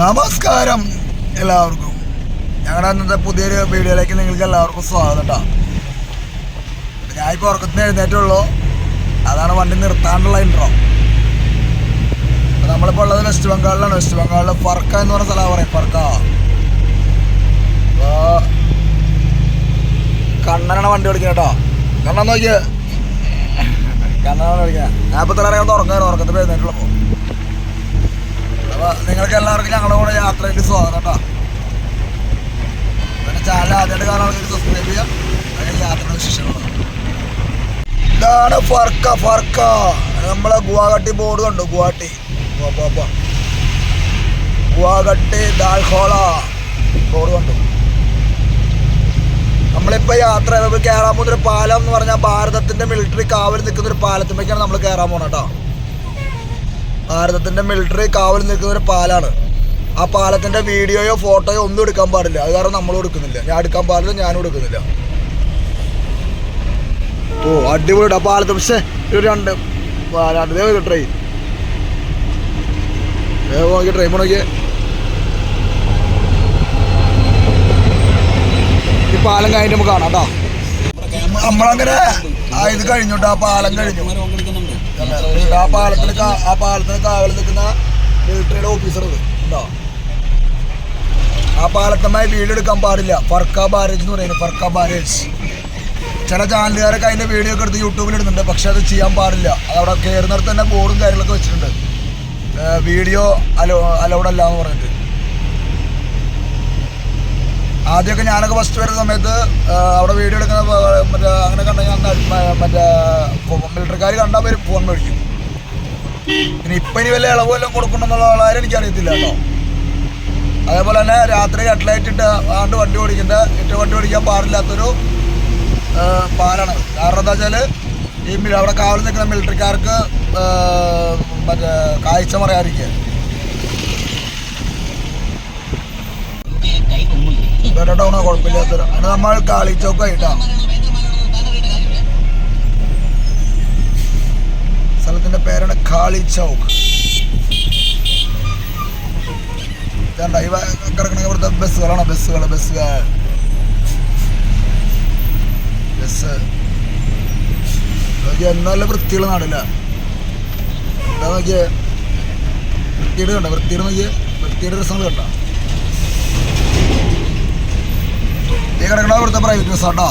നമസ്കാരം എല്ലാവർക്കും. ഞങ്ങളുടെ അന്നത്തെ പുതിയൊരു വീഡിയോയിലേക്ക് നിങ്ങൾക്ക് എല്ലാവർക്കും സ്വാഗതം കേട്ടോ ഞാൻ ഇപ്പോൾ ഉറക്കത്തിന് എഴുന്നേറ്റുള്ളൂ. അതാണ് വണ്ടി നിർത്താണ്ടുള്ള ഇൻട്രോ നമ്മളിപ്പോൾ ഉള്ളത് വെസ്റ്റ് ബംഗാളിലാണ് വെസ്റ്റ് ബംഗാളിൽ ഫർക്ക എന്ന് പറഞ്ഞ സ്ഥലമാണ് പറയും ഫർക്ക. അപ്പോൾ കണ്ണനാണ് വണ്ടി ഓടിക്കുന്നത് കേട്ടോ കണ്ണൻ നോക്കിയേ. കണ്ണനാണ് ഓടിക്കുന്നത് ഞാൻ ഇപ്പോൾ തലറിയാൻ തുറക്കാറ് ഉറക്കത്തിൽ എഴുന്നേറ്റുള്ളപ്പോൾ നിങ്ങൾക്ക് എല്ലാവർക്കും ഞങ്ങളുടെ കൂടെ യാത്രയ്ക്ക് സ്വാഗതം കേട്ടോ. പിന്നെ ചാനൽ ആദ്യമായിട്ട് കാണാൻ സബ്സ്ക്രൈബ് ചെയ്യാം. അതിന് യാത്രയുടെ വിശേഷങ്ങൾ ഇതാണ് ഫർക്ക ഫർക്ക. നമ്മളെ ഗുവാഹട്ടി ബോർഡ് കണ്ടു ഗുവാഹട്ടി. ഗുവാഹട്ടി ദാൽഹോള ബോർഡ് കണ്ടു. നമ്മളിപ്പോൾ യാത്ര കയറാൻ പോകുന്ന ഒരു പാലം എന്ന് പറഞ്ഞാൽ ഭാരതത്തിന്റെ മിലിറ്ററി കാവൽ നിൽക്കുന്ന ഒരു പാലത്തുമ്പോഴേക്കാണ് നമ്മൾ കയറാൻ പോകണം കേട്ടോ. ഭാരതത്തിന്റെ മിലിറ്ററി കാവൽ നിൽക്കുന്ന ഒരു പാലാണ്. ആ പാലത്തിന്റെ വീഡിയോയോ ഫോട്ടോയോ ഒന്നും എടുക്കാൻ പാടില്ല. അത് കാരണം നമ്മളും എടുക്കുന്നില്ല. ഞാൻ എടുക്കാൻ പാടില്ല ഞാനും എടുക്കുന്നില്ല. ഓ അടിപൊളി ആ പാലത്ത്. പക്ഷേ ഒരു രണ്ട് രണ്ട് ദേ ട്രെയിൻ നോക്കി ട്രെയിൻ നോക്കിയേ. ഈ പാലം കഴിഞ്ഞ് നമുക്ക് കാണാം കേട്ടോ. നമ്മളങ്ങനെ ആ ഇത് കഴിഞ്ഞു കേട്ടോ. ആ പാലം കഴിഞ്ഞു. ആ പാലത്തിന് ആ പാലത്തിന് കാവൽ നിൽക്കുന്ന മിലിറ്ററിയുടെ ഓഫീസർ ഉണ്ടോ ആ പാലത്തമായി വീഡിയോ എടുക്കാൻ പാടില്ല. ഫർക്ക ബാരേജ് എന്ന് പറയുന്നത് ഫർക്ക ബാരേജ്. ചില ചാനലുകാരൊക്കെ അതിന്റെ വീഡിയോ ഒക്കെ എടുത്ത് യൂട്യൂബിൽ ഇടുന്നുണ്ട്. പക്ഷെ അത് ചെയ്യാൻ പാടില്ല. അവിടെ കയറുന്നിടത്ത് തന്നെ ബോർഡും കാര്യങ്ങളൊക്കെ വെച്ചിട്ടുണ്ട്. വീഡിയോ അലോ അലൗഡ് അല്ല എന്ന് പറഞ്ഞിട്ട്. ആദ്യമൊക്കെ ഞാനൊക്കെ ഫസ്റ്റ് വരുന്ന സമയത്ത് അവിടെ വീഡിയോ എടുക്കുന്ന മറ്റേ അങ്ങനെ കണ്ടെങ്കിൽ മറ്റേ മിലിറ്ററിക്കാർ കണ്ടാൽ വരും ഫോൺ മേടിക്കും. പിന്നെ ഇപ്പം ഇനി വല്ല ഇളവ് വല്ലതും കൊടുക്കണമെന്നുള്ള ആളാരും എനിക്കറിയത്തില്ല കേട്ടോ. അതേപോലെ തന്നെ രാത്രി ഹെഡ്ലൈറ്റ് ഇട്ട് ആണ്ട് വണ്ടി ഓടിക്കേണ്ട ഇട്ട് വണ്ടി ഓടിക്കാൻ പാടില്ലാത്തൊരു പാലാണ്. കാരണം എന്താ വെച്ചാൽ ഈ അവിടെ കാവൽ നിൽക്കുന്ന മിലിറ്ററിക്കാർക്ക് മറ്റേ കാഴ്ച മറയാതിരിക്കുക വേറെ ടൗണോ കുഴപ്പമില്ലാത്തൊരു അങ്ങനെ നമ്മൾ കാളിച്ചോക്ക് ആയിട്ടാ സ്ഥലത്തിന്റെ പേരാണ് കാളി ചൗക്ക് കിടക്കണ ഇവിടുത്തെ ബസ്സുകളാണ്? ബസ്സുകൾ. ബസ്സുകൾ ബസ് എന്നാലും വൃത്തിയുള്ള നാടില്ല? എന്താ നോക്കിയേ വൃത്തിയുടെ കണ്ട? വൃത്തിയുടെ നോക്കിയേ വൃത്തിയുടെ രസം കണ്ടോ? ഈ കിടക്കണ ഇവിടുത്തെ പ്രൈവറ്റ് ബസ്സാട്ടോ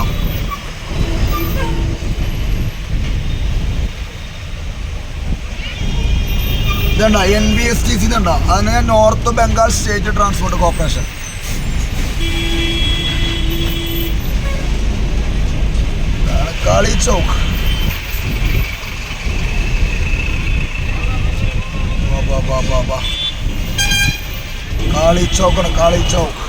ഇതുണ്ട N B S T C ഇതുണ്ടോ? അതിന് north Bengal state transport corporation Kali Chowk. Kali ചൗക്കാണ് Kali Chowk.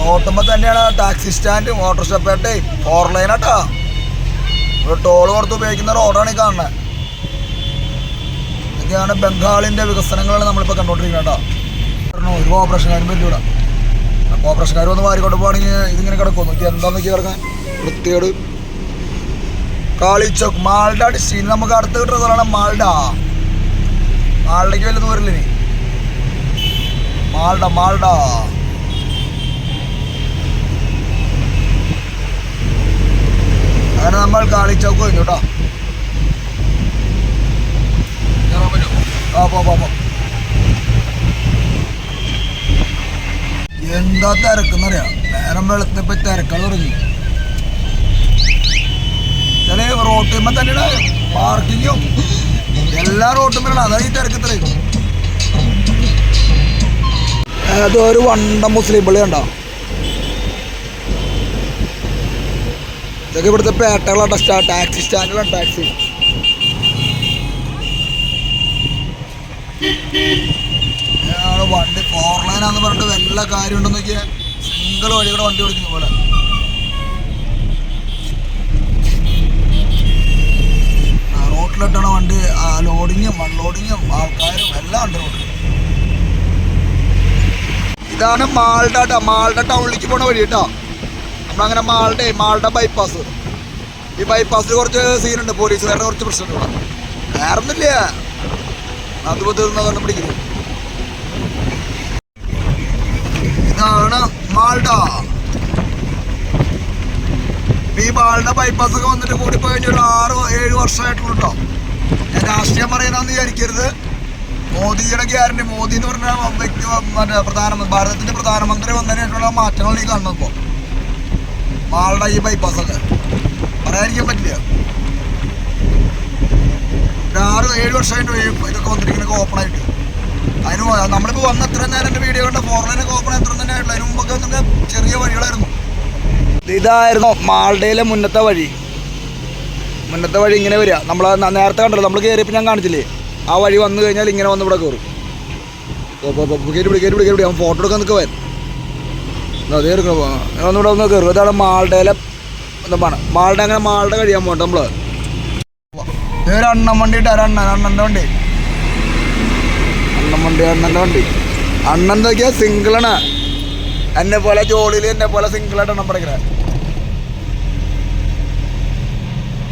റോട്ടുമ്പോ തന്നെയാണ് ടാക്സി സ്റ്റാൻഡും മോട്ടോർ പേട്ടയും ഫോർ ലൈൻ ഒരു ടോൾ കൊടുത്ത് ഉപയോഗിക്കുന്ന റോഡാണ് ഈ കാണുന്നത് ഇതൊക്കെയാണ് ബംഗാളിന്റെ വികസനങ്ങളാണ് നമ്മളിപ്പോൾ കണ്ടോണ്ടിരിക്കുന്നത് കേട്ടോ. ഒരു കോപ്പറേഷൻകാരും പറ്റൂല. ഓപ്പറേഷൻകാർ വന്ന് വാരിക്കൊണ്ട് പോവാണെങ്കിൽ ഇതിങ്ങനെ കിടക്കും. നോക്കി എന്താ വെച്ചാൽ കിടക്കാൻ? വൃത്തിയോട് കാളിച്ചോക്ക് മാൾഡ ഡിസ്ട്രിക്ട് നമുക്ക് അടുത്ത് കിട്ടുന്ന സ്ഥലമാണ് മാൾഡ. മാൾഡയ്ക്ക് വലിയ ദൂരല്ലേ മാൾഡ മാൾഡ. അങ്ങനെ നമ്മൾ കാളിച്ചൗക്ക് കഴിഞ്ഞു കേട്ടോ. എന്താ തിരക്കെന്നറിയാം? നേരം വെളുത്തപ്പോ തിരക്കൾ തുടങ്ങി. ചില റോട്ടുമ്പോ തന്നെയാണ് പാർക്കിങ്ങും. എല്ലാ റോട്ടുമ്പോഴാണ് അതാണ് ഈ തിരക്ക് ഇത്രയും അതൊരു വണ്ട മുസ്ലിം പള്ളി കണ്ടോ? ഇതൊക്കെ ഇവിടുത്തെ പേട്ടകളാണ് ടാക്സി സ്റ്റാൻഡിലാണ് ടാക്സി. വണ്ടി ഫോർ ലൈനാന്ന് പറഞ്ഞിട്ട് വല്ല കാര്യം ഉണ്ടെന്ന് നോക്കിയാൽ സിംഗിൾ വഴി കൂടെ വണ്ടി ഓടിക്കുന്ന പോലെ. റോട്ടിലിട്ടാണ് വണ്ടി ലോഡിങ്ങും അൺലോഡിങ്ങും ആൾക്കാരും എല്ലാം ഉണ്ട് റോട്ടിൽ ഇതാണ് മാൾഡ. മാൾഡ ടൗണിലേക്ക് പോണ വഴി കേട്ടോ നമ്മളങ്ങനെ മാളുടെ മാളുടെ ബൈപ്പാസ് ഈ ബൈപ്പാസിൽ കുറച്ച് സീനുണ്ട് പോലീസുകാരുടെ കുറച്ച് വേറെ ഒന്നുമില്ല അതുപോലെ തീർന്നതാണ് പിടിക്കുന്നു ഇതാണ് മാൾഡ. ഈ മാൾഡ ബൈപ്പാസ് ഒക്കെ വന്നിട്ട് കൂടി പോയി ഒരു ആറ് ഏഴ് വർഷമായിട്ടുള്ളൂ ഞാൻ രാഷ്ട്രീയം പറയുന്നതെന്ന് വിചാരിക്കരുത്. മോദിയുടെ ഗ്യാരണ്ടി. മോദി എന്ന് പറഞ്ഞ വ്യക്തി മറ്റേ പ്രധാനമന്ത്രി ഭാരതത്തിന്റെ പ്രധാനമന്ത്രി വന്നതിനായിട്ടുള്ള മാറ്റങ്ങൾ ഈ കാണുന്നത് ഇപ്പോൾ മാളുടെ ഈ ബൈപ്പാസ് ഒക്കെ. പറയാതിരിക്കാൻ പറ്റില്ല. ഒരു ആറ് ഏഴ് വർഷമായിട്ട് ഇതൊക്കെ വന്നിരിക്കുന്നത് ഓപ്പൺ ആയിട്ട്. അതിന് നമ്മളിപ്പോൾ വന്ന എത്ര നേരം എന്റെ വീഡിയോ കണ്ട ഫോർ ലൈനൊക്കെ ഓപ്പൺ എത്ര തന്നെ ആയിട്ടുള്ളൂ അതിന് മുമ്പൊക്കെ നമുക്ക് ചെറിയ വഴികളായിരുന്നു. ഇതായിരുന്നു മാൾഡയിലെ മുന്നത്തെ വഴി. മുന്നത്തെ വഴി ഇങ്ങനെ വരിക. നമ്മൾ നേരത്തെ കണ്ടല്ലോ നമ്മൾ കയറിയപ്പോൾ ഞാൻ കാണിച്ചില്ലേ? ആ വഴി വന്നു കഴിഞ്ഞാൽ ഇങ്ങനെ വന്ന് ഇവിടെ കയറും കയറി പിടി കയറി പിടി കയറി പിടി. അവൻ ഫോട്ടോ എടുക്കാൻ നിൽക്കുവാൻ അതേ എടുക്കണം ഒന്നിവിടെ ഒന്ന് കയറും ഇതാണ് മാൾഡയിലെ എന്താണ് മാൾഡ അങ്ങനെ മാൾഡ കഴിയാൻ പോകണ്ട നമ്മൾ. അണ്ണൻ വണ്ടി അണ്ണൻ അണ്ണന്റെ വണ്ടി. അണ്ണൻ വണ്ടി അണ്ണന്റെ വണ്ടി. അണ്ണൻ നോക്കിയാ സിംഗിളാണ്. എന്നെ പോലെ ജോലിയിൽ എന്നെ പോലെ സിംഗിളായിട്ട് എണ്ണം പഠിക്കണേ.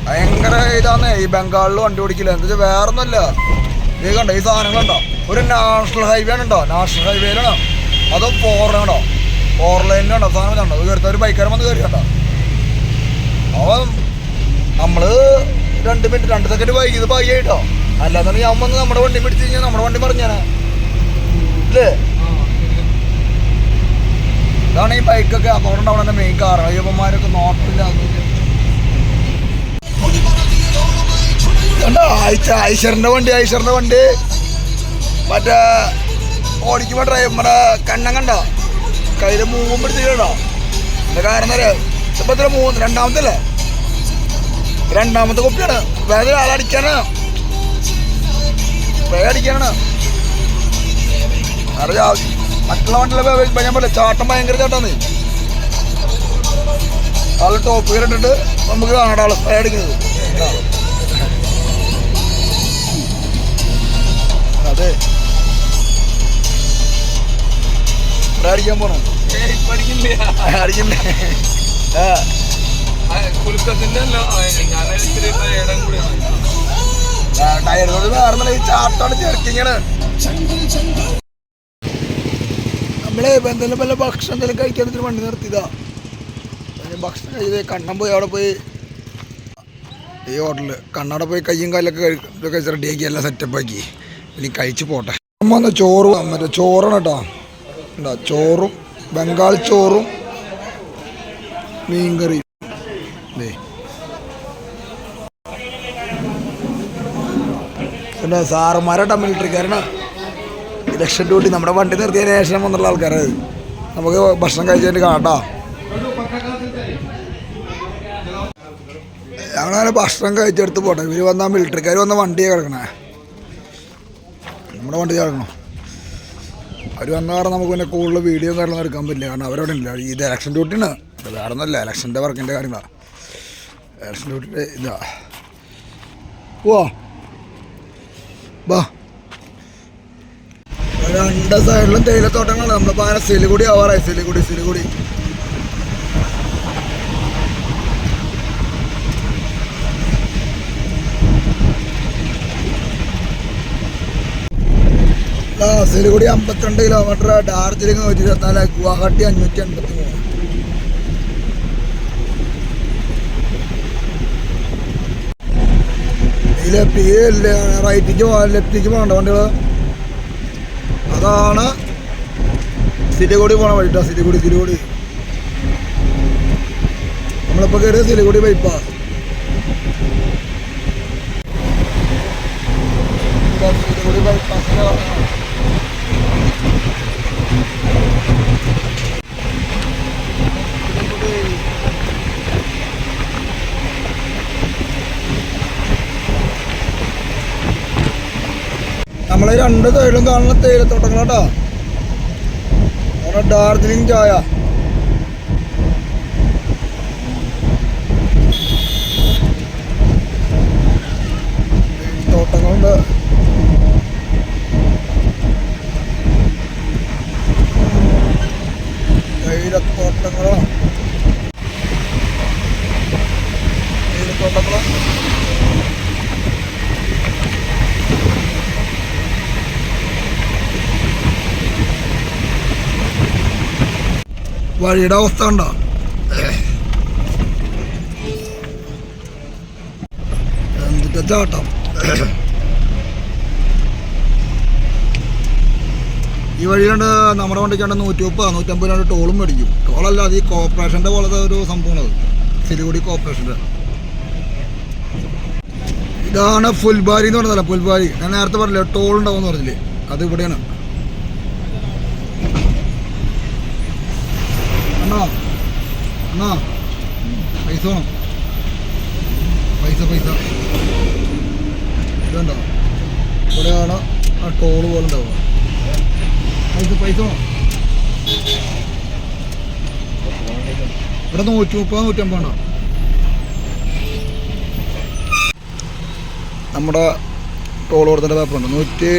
ഭയങ്കര ഇതാന്ന് ഈ ബംഗാളിൽ വണ്ടി ഓടിക്കില്ല? എന്താ വെച്ചാൽ വേറെ ഒന്നുമില്ല ഈ കണ്ടോ ഈ സാധനങ്ങളുണ്ടോ? ഒരു നാഷണൽ ഹൈവേ ആണ് ഉണ്ടോ നാഷണൽ ഹൈവേയിലാണോ. അതോ ഫോർ ആണോ ഫോർ ലൈനിലാണോ അത് കയറുത്ത ഒരു ബൈക്കാരൻ വന്ന് കയറി കണ്ടോ അവൻ നമ്മൾ രണ്ട് മിനിറ്റ് രണ്ട് സെക്കൻഡ് വൈകിയത് പയ്യായിട്ടോ അല്ലാന്നുണ്ടെങ്കിൽ അവൻ വന്ന് നമ്മുടെ വണ്ടി പിടിച്ച് കഴിഞ്ഞാൽ നമ്മുടെ വണ്ടി പറഞ്ഞാനാ അല്ലേ ഇതാണ് ഈ ബൈക്കൊക്കെ അപകടം ഉണ്ടാവുന്ന മെയിൻ കാരണം അയ്യപ്പന്മാരൊക്കെ നോട്ടില്ല കണ്ടോ? ആയിച്ച ഐശ്വറിന്റെ വണ്ടി ഐശ്വറിന്റെ വണ്ടി. മറ്റേ ഓടിക്കുമ്പോ ഡ്രൈവർ കണ്ണം കണ്ടോ? കയ്യിൽ മൂവും പിടിച്ചിട്ടോ എന്താ കാരണം അറിയാം? മൂന്ന് രണ്ടാമത്തെ അല്ലേ രണ്ടാമത്തെ കുപ്പിയാണ് വേറെ ആളടിക്കാനാ വേഗം അടിക്കാനാണ് മറ്റുള്ള വണ്ടിയിലെ ഞാൻ പോലെ ചാട്ടം ഭയങ്കര ചാട്ടാന്ന്. ആൾ ടോപ്പ് കയറിട്ടിട്ട് നമുക്ക് കാണാം ആൾ സ്പ്രേ അടിക്കുന്നത്. അതെ. സ്പ്രേ അടിക്കാൻ പോണോ? നമ്മളെ എന്തെങ്കിലും വല്ല ഭക്ഷണം എന്തെങ്കിലും കഴിക്കാൻ ഇത്തിരി വണ്ടി നിർത്തിയതാ. ഭക്ഷണം കഴിച്ചത് കണ്ണം പോയി അവിടെ പോയി. ഈ ഹോട്ടലിൽ കണ്ണവിടെ പോയി കയ്യും കാലൊക്കെ കഴിച്ച് റെഡിയാക്കി എല്ലാം സെറ്റപ്പ് ആക്കി. ഇനി കഴിച്ചു പോട്ടെ. അമ്മ ചോറ് മറ്റേ ചോറാണ് കേട്ടോ. ചോറും ബംഗാൾ ചോറും മീൻകറിയും. പിന്നെ സാറുമാരാട്ടാ കാരണം ഇലക്ഷൻ ഡ്യൂട്ടി നമ്മുടെ വണ്ടി നിർത്തിയ ശേഷം വന്നുള്ള ആൾക്കാരത് നമുക്ക് ഭക്ഷണം കഴിച്ചതിന്റെ കാട്ടാ ഞങ്ങളങ്ങനെ ഭക്ഷണം കഴിച്ചെടുത്ത് പോട്ടെ. ഇവർ വന്നാൽ മിലിറ്ററിക്കാർ വന്ന വണ്ടിയെ കിടക്കണേ. നമ്മുടെ വണ്ടി കിടക്കണം. അവർ വന്ന കാരണം നമുക്ക് പിന്നെ കൂടുതൽ വീഡിയോ കാര്യങ്ങളൊന്നും എടുക്കാൻ പറ്റില്ല. കാരണം അവരവിടെ ഇല്ല. ഇത് ഇലക്ഷൻ ഡ്യൂട്ടിയാണ് അത് വേറെ ഒന്നല്ല ഇലക്ഷന്റെ വർക്കിന്റെ കാര്യങ്ങളാണ് ഇലക്ഷൻ ഡ്യൂട്ടിന്റെ ഇതാ. ഓ ബാ. രണ്ട് സൈഡിലും തേയിലത്തോട്ടങ്ങളാണ്. നമ്മളിപ്പോൾ അങ്ങനെ സിലിഗുടി ആവാറായി. സിലിഗുടി സിലിഗുടി. ആ സിലിഗുടി അമ്പത്തിരണ്ട് കിലോമീറ്റർ ഡാർജിലിംഗ് നൂറ്റി ഇരുപത്തിനാല് ഗുവാഹട്ടി അഞ്ഞൂറ്റി അൻപത്തി മൂന്ന് ലെഫ്റ്റ് റൈറ്റിക്ക് പോകാൻ ലെഫ്റ്റിക്ക് പോകണ്ട വണ്ടികൾ അതാണ് സിലിഗുഡി പോണ വഴി കേട്ടോ സിലിഗുഡി സിലിഗുഡി നമ്മളിപ്പോൾ കയറിയ സിലിഗുഡി ബൈപ്പാസ് സിലിഗുഡി ബൈപ്പാസിന്റെ നമ്മളെ രണ്ട് സൈഡിലും കാണുന്ന തേയിലത്തോട്ടങ്ങളാട്ടോ. ഡാർജിലിംഗ് ചായ. തോട്ടങ്ങളുണ്ട് തേയിലത്തോട്ടങ്ങളോ. തേയിലത്തോട്ടങ്ങളോ. വഴിയുടെ അവസ്ഥ ഉണ്ടോ എന്തിട്ട് ചാട്ടം? ഈ വഴിയുണ്ട് നമ്മുടെ വണ്ടിക്കാണ്ട് നൂറ്റി മുപ്പത് നൂറ്റമ്പത് രണ്ട് ടോളും മേടിക്കും. ടോളല്ല അത് ഈ കോർപ്പറേഷന്റെ പോലത്തെ ഒരു സംഭവമാണ് സിലിഗുഡി കോർപ്പറേഷന്റെ ഇതാണ് ഫുൽബാരി എന്ന് പറഞ്ഞതല്ല? ഫുൽബാരി. ഞാൻ നേരത്തെ പറഞ്ഞില്ലേ ടോൾ ഉണ്ടാവും എന്ന് പറഞ്ഞില്ലേ? അത് ഇവിടെയാണ്. അണ്ണാ അണ്ണാ പൈസ വേണം. പൈസ പൈസ. ഇതുണ്ടോ ഇവിടെയാണ് ആ ടോൾ പോലെ ഉണ്ടാവുക. പൈസ പൈസ വേണം. ഇവിടെ നൂറ്റി മുപ്പത് നൂറ്റമ്പതാണോ നമ്മുടെ ടോൾ കൊടുത്തിന്റെ പേപ്പറുണ്ട്. നൂറ്റി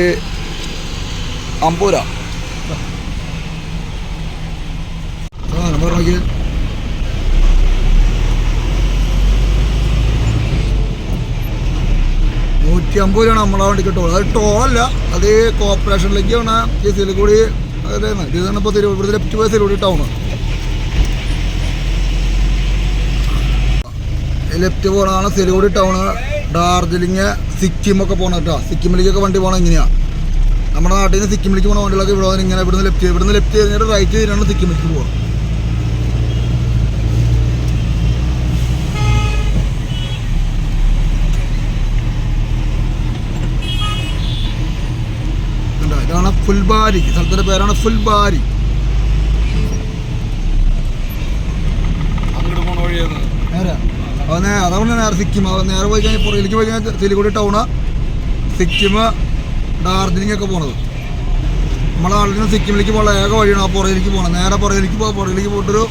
അമ്പത് രൂപ ആ നമ്പർ നോക്കി നൂറ്റി അമ്പത് നമ്മളെ വണ്ടിക്ക് ടോൾ അത് ടോൾ ടോളല്ല അത് കോർപ്പറേഷനിലേക്ക് വേണ ഈ സിലിഗുടി അതായത് ഇത് തന്നെ ഇപ്പോൾ തിരുവനന്തപുരത്ത് ലെഫ്റ്റ് പോയ സിലിഗുഡി ടൗണ് ലെഫ്റ്റ് പോകണതാണ് സിലിഗുഡി ടൗണ് ഡാർജിലിങ് സിക്കിം ഒക്കെ പോകണം കേട്ടോ. സിക്കിമിലേക്കൊക്കെ വണ്ടി പോകണം ഇങ്ങനെയാണ് നമ്മുടെ നാട്ടിൽ നിന്ന് സിക്കിമിലേക്ക് പോകുന്ന വണ്ടികളൊക്കെ ഇവിടെ ഇങ്ങനെ ഇവിടുന്ന് ലെഫ്റ്റ് ഇവിടുന്ന് ലെഫ്റ്റ് കഴിഞ്ഞിട്ട് റൈറ്റ് ചെയ്തിട്ടാണ് സിക്കിമിലേക്ക് പോവുക കണ്ടോ? ഇതാണ് ഫുൽബാരി. സ്ഥലത്തിന്റെ പേരാണ് ഫുൽബാരി. നേരെ. അത് നേ അതുകൊണ്ട് നേരെ സിക്കിം. അത് നേരെ പോയി കഴിഞ്ഞാൽ പുറകിലേക്ക് പോയി കഴിഞ്ഞാൽ സിലിഗുഡി ടൗണ് സിക്കിം ഡാർജിലിംഗ് ഒക്കെ പോണത്. നമ്മളെ നാട്ടിൽ നിന്ന് സിക്കിമിലേക്ക് പോകാൻ ഏക വഴിയാണ് ആ പുറകിലേക്ക് പോകണം നേരെ പുറകിലേക്ക് പോകാം പുറകിലേക്ക് പോയിട്ടൊരു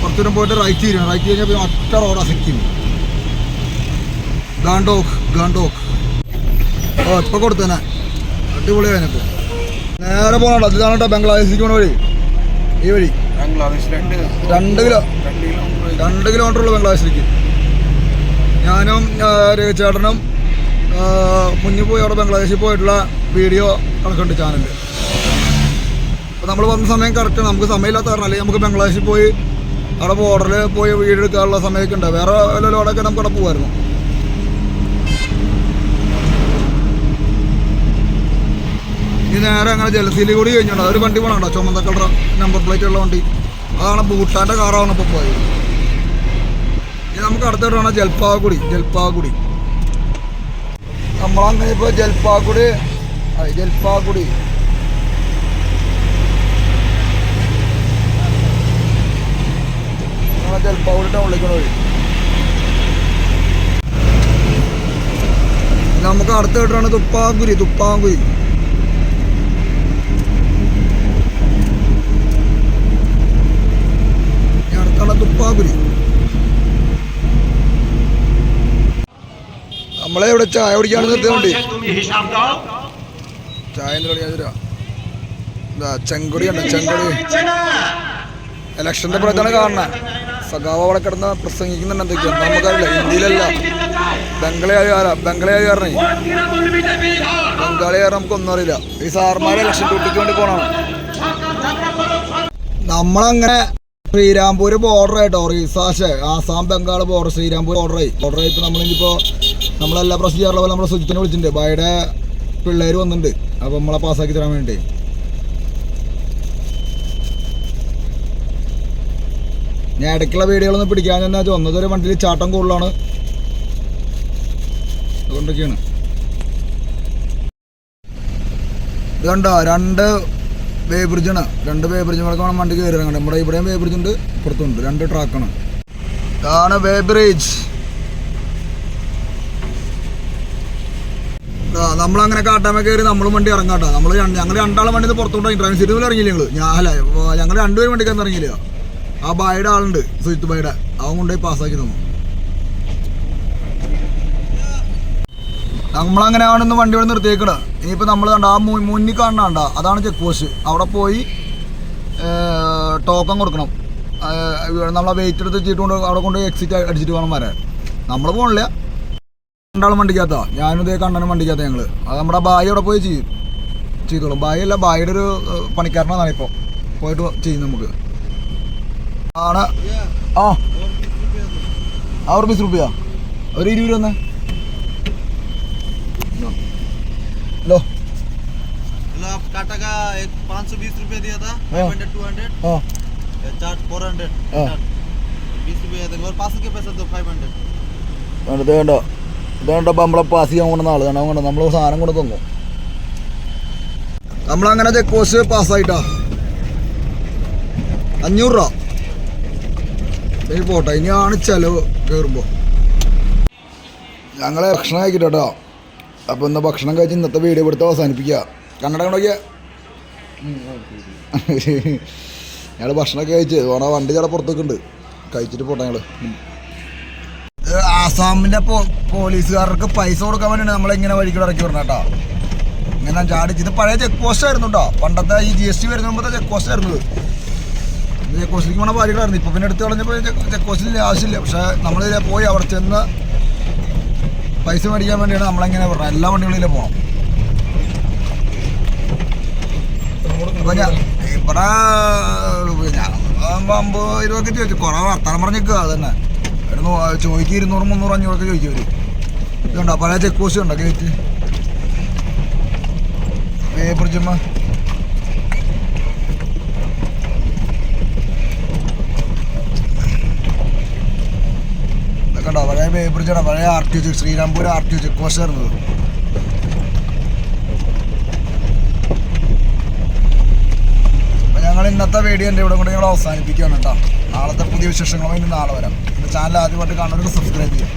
കുറച്ച് ദൂരം പോയിട്ട് റൈറ്റ് ചെയ്യണം റൈറ്റ് കഴിഞ്ഞാൽ പിന്നെ ഒറ്റ റോഡാണ് സിക്കിം. ഗാണ്ടോക്ക് ഗാണ്ടോക്ക് ഓ ഇപ്പം കൊടുത്തേനെ അടിപൊളിയായിരുന്നു നേരെ പോകണോ ഇതാണ് കേട്ടോ ബംഗ്ലാദേശിലേക്ക് പോണ വഴി. ഈ വഴി. രണ്ട് കിലോ. രണ്ട് കിലോമീറ്റർ ഉള്ളു ബംഗ്ലാദേശിലേക്ക്. ഞാനും ആ, രവിചേട്ടനും മുന്നിൽ പോയി അവിടെ ബംഗ്ലാദേശിൽ പോയിട്ടുള്ള വീഡിയോ കണക്കുണ്ട് ചാനലിൽ അപ്പോൾ നമ്മൾ വന്ന സമയം കറക്റ്റ് നമുക്ക് സമയമില്ലാത്ത കാരണം അല്ലെങ്കിൽ നമുക്ക് ബംഗ്ലാദേശിൽ പോയി അവിടെ ബോർഡറിൽ പോയി വീഡിയോ എടുക്കാനുള്ള സമയമൊക്കെ ഉണ്ട്. വേറെ വല്ല ലോഡൊക്കെ നമുക്ക് അവിടെ പോകുമായിരുന്നു നേരെ അങ്ങനെ ജലസീലി കൂടി കഴിഞ്ഞുണ്ട് അതൊരു വണ്ടി പോകണോ ചുമന്ന കളറ നമ്പർ പ്ലേറ്റ് ഉള്ള വണ്ടി. അതാണ് ഭൂട്ടാന്റെ കാറാണ് ഇപ്പോൾ പോയത്. ഇനി നമുക്ക് അടുത്തോട്ട് വേണം ജൽപ്പാകുടി ജൽപ്പാകുടി. നമ്മളങ്ങനെ ഇപ്പോൾ ജൽപ്പാകുടി ആ, ജൽപ്പാകുടി. നമ്മളെ നമുക്ക് അടുത്ത കേട്ടാണ് തുപ്പാങ്കുരി തുപ്പാങ്കുരി ഇനി പാപുരി നമ്മളെ ഇവിടെ ചായ കുടിക്കാണ് നിർത്തിയോണ്ട് ചായന്റെ എന്താ ചെങ്കൊടി ഉണ്ട് ചെങ്കൊടി. ഇലക്ഷന്റെ പുറത്താണ് കാണുന്നത് സഖാവ് അവിടെ കിടന്ന് പ്രസംഗിക്കുന്നുണ്ട് എന്തൊക്കെയാണ് നമുക്കറിയില്ല. ഇന്ത്യയിലല്ല. ബംഗാളിയായ ആരാ? ബംഗാളിയായ കാരണേ ബംഗാളി കാരണം നമുക്കൊന്നും അറിയില്ല. ഈ സാർമാരെ ഇലക്ഷൻ ഡ്യൂട്ടിക്ക് വേണ്ടി പോകണം നമ്മളങ്ങനെ ശ്രീരാംപൂര് ബോർഡർ ആയിട്ടോ? റീസാഷ് ആസാം ബംഗാൾ ബോർഡർ ശ്രീരാംപൂർ ബോർഡർ ആയി. ബോർഡർ ആയിട്ട് നമ്മളിപ്പോൾ നമ്മളെല്ലാ പ്രശ്നം ചെയ്യാറുള്ള പോലെ നമ്മളെ സുജിത്തിനെ വിളിച്ചിട്ടുണ്ട്. ബായുടെ പിള്ളേർ വന്നിട്ടുണ്ട്. അപ്പോൾ നമ്മളെ പാസ്സാക്കി തരാൻ വേണ്ടി ഞാൻ ഇടയ്ക്കുള്ള വീഡിയോകളൊന്നും പിടിക്കാൻ തന്നെ ഒന്നതൊരു വണ്ടിയിൽ ചാട്ടം കൂടുതലാണ്. അതുകൊണ്ടൊക്കെയാണ്. ഇത് രണ്ട് വേ ബ്രിഡ്ജാണ് രണ്ട് വേ ബ്രിഡ്ജുകളൊക്കെ വണ്ടി കയറി ഇറങ്ങണം നമ്മുടെ ഇവിടെയും വേ ബ്രിഡ്ജ് ഉണ്ട് പുറത്തുണ്ട് രണ്ട് ട്രാക്കാണ്. ഇതാണ് വേ ബ്രിഡ്ജ്. നമ്മളങ്ങനെ കാട്ടാമ കയറി നമ്മളും വണ്ടി ഇറങ്ങാട്ടോ നമ്മൾ ഞങ്ങൾ രണ്ടാളും വണ്ടി പുറത്തോട്ട് ഡ്രൈവിംഗ് സീറ്റിൽ ഇറങ്ങിയില്ല ഞങ്ങൾ ഞാൻ അല്ല ഞങ്ങൾ രണ്ടുപേരും വണ്ടിക്കാൻ ഇറങ്ങിയില്ല. ആ ബായുടെ ആളുണ്ട് സുജിത്ത് ബായുടെ അവൻ കൊണ്ടുപോയി പാസ്സാക്കി തന്നു. നമ്മളങ്ങനെ ആണെന്ന് വണ്ടി ഇവിടെ നിർത്തിയേക്കണത് ഇനിയിപ്പോൾ നമ്മൾ കണ്ട ആ മുന്നിൽ കാണണ്ട അതാണ് ചെക്ക് പോസ്റ്റ് അവിടെ പോയി ടോക്കൺ കൊടുക്കണം. നമ്മളെ വെയിറ്റ് എടുത്ത് വെച്ചിട്ട് കൊണ്ട് അവിടെ കൊണ്ട് എക്സിറ്റ് അടിച്ചിട്ട് വേണം വരാൻ. നമ്മൾ പോകണില്ല രണ്ടാളും വണ്ടിക്കകത്താ. ഞാനും ഇതേ കണ്ണനും വണ്ടിക്കകത്ത ഞങ്ങൾ അത് നമ്മുടെ ബായി അവിടെ പോയി ചെയ്യും. ചെയ്തോളും. ബായി അല്ല ബായിയുടെ ഒരു പണിക്കാരനാണ് ഇപ്പോൾ പോയിട്ട് ചെയ്യും നമുക്ക്. ആണ്. ആ. ആ ഒരു റുപ്പിയാ ഒരു ഇരുപത് രൂപ തന്നെ. ഹലോ हेलो आप टाटा का एक पाँच सौ बीस रुपये दिया था हाँ। हंड्रेड टू हंड्रेड ആ चार्ज फोर हंड्रेड हाँ। बीस रुपये और पास के पैसा दो फाइव हंड्रेड ഇത് കണ്ടോ ഇത് കണ്ടോ ഇപ്പം നമ്മളെ പാസ് ചെയ്യാൻ കൊണ്ടുവന്ന ആള് കണ്ടോ കണ്ടോ നമ്മൾ സാധനം കൊണ്ട് തന്നു നമ്മളങ്ങനെ ചെക്ക് പോസ്റ്റ് പാസ്സായിട്ടാ അഞ്ഞൂറ് രൂപ ഇനി പോട്ടെ ഇനിയാണ് ചെലവ് കയറുമ്പോൾ ഞങ്ങളെ ഭക്ഷണം കഴിക്കട്ടെ കേട്ടോ അപ്പോൾ ഇന്ന് ഭക്ഷണം കഴിച്ച് ഇന്നത്തെ വീഡിയോ എടുത്ത് അവസാനിപ്പിക്കുക. കണ്ണട കൊണ്ടോക്കിയ ഞങ്ങൾ ഭക്ഷണമൊക്കെ കഴിച്ച് ഓണ വണ്ടി ചേട്ടാ പുറത്തൊക്കെ ഉണ്ട് കഴിച്ചിട്ട് പോട്ടെ ഞങ്ങൾ ആസാമിന്റെ പോലീസുകാർക്ക് പൈസ കൊടുക്കാൻ വേണ്ടിയാണ് നമ്മളിങ്ങനെ വഴിക്കൂടെ ഇറക്കി വിടണം കേട്ടോ. ഇങ്ങനെ ചാടിച്ച് ഇത് പഴയ ചെക്ക് പോസ്റ്റ് ആയിരുന്നു കേട്ടോ. പണ്ടത്തെ ഈ ജി എസ് ടി വരുന്ന മുമ്പത്തെ ചെക്ക് പോസ്റ്റ് ആയിരുന്നു ചെക്ക് പോസ്റ്റിലേക്ക് പോണ പരിപാടിയായിരുന്നു ഇപ്പോൾ പിന്നെ എടുത്ത് കളഞ്ഞപ്പോൾ ചെക്ക് പോസ്റ്റിൽ ആവശ്യമില്ല. പക്ഷേ നമ്മളിതിലെ പോയി അവിടെ ചെന്ന് പൈസ മേടിക്കാൻ വേണ്ടിയാണ് നമ്മളിങ്ങനെ പറഞ്ഞത് എല്ലാ വണ്ടികളിലും ഞാൻ ഇവിടെ അമ്പോ ഇരുപതൊക്കെ ചോദിച്ചു. കുറേ വർത്തമാനം പറഞ്ഞേക്കുക അതന്നെ ഇവിടുന്ന് ചോദിക്കുക ഇരുന്നൂറ് മുന്നൂറ് അഞ്ഞൂറൊക്കെ ചോദിക്കും അവർ ഇതുണ്ടോ? പല ചെക്ക് പോസ്റ്റ് ഉണ്ടോ ഗേറ്റ് ബ്രിഡ്ജമ്മ വളരെ പഴയ ബേ ബ്രിഡ്ജാണ് പഴയ R T check Srirampur R T check post ഞങ്ങൾ ഇന്നത്തെ വീഡിയോ എന്റെ ഇവിടെ കൊണ്ട് ഞങ്ങൾ അവസാനിപ്പിക്കുകയാണ് കേട്ടോ. നാളത്തെ പുതിയ വിശേഷങ്ങളുമായി നാളെ വരാം. ചാനൽ ആദ്യമായിട്ട് കാണുന്നവർക്ക് സബ്സ്ക്രൈബ് ചെയ്യാം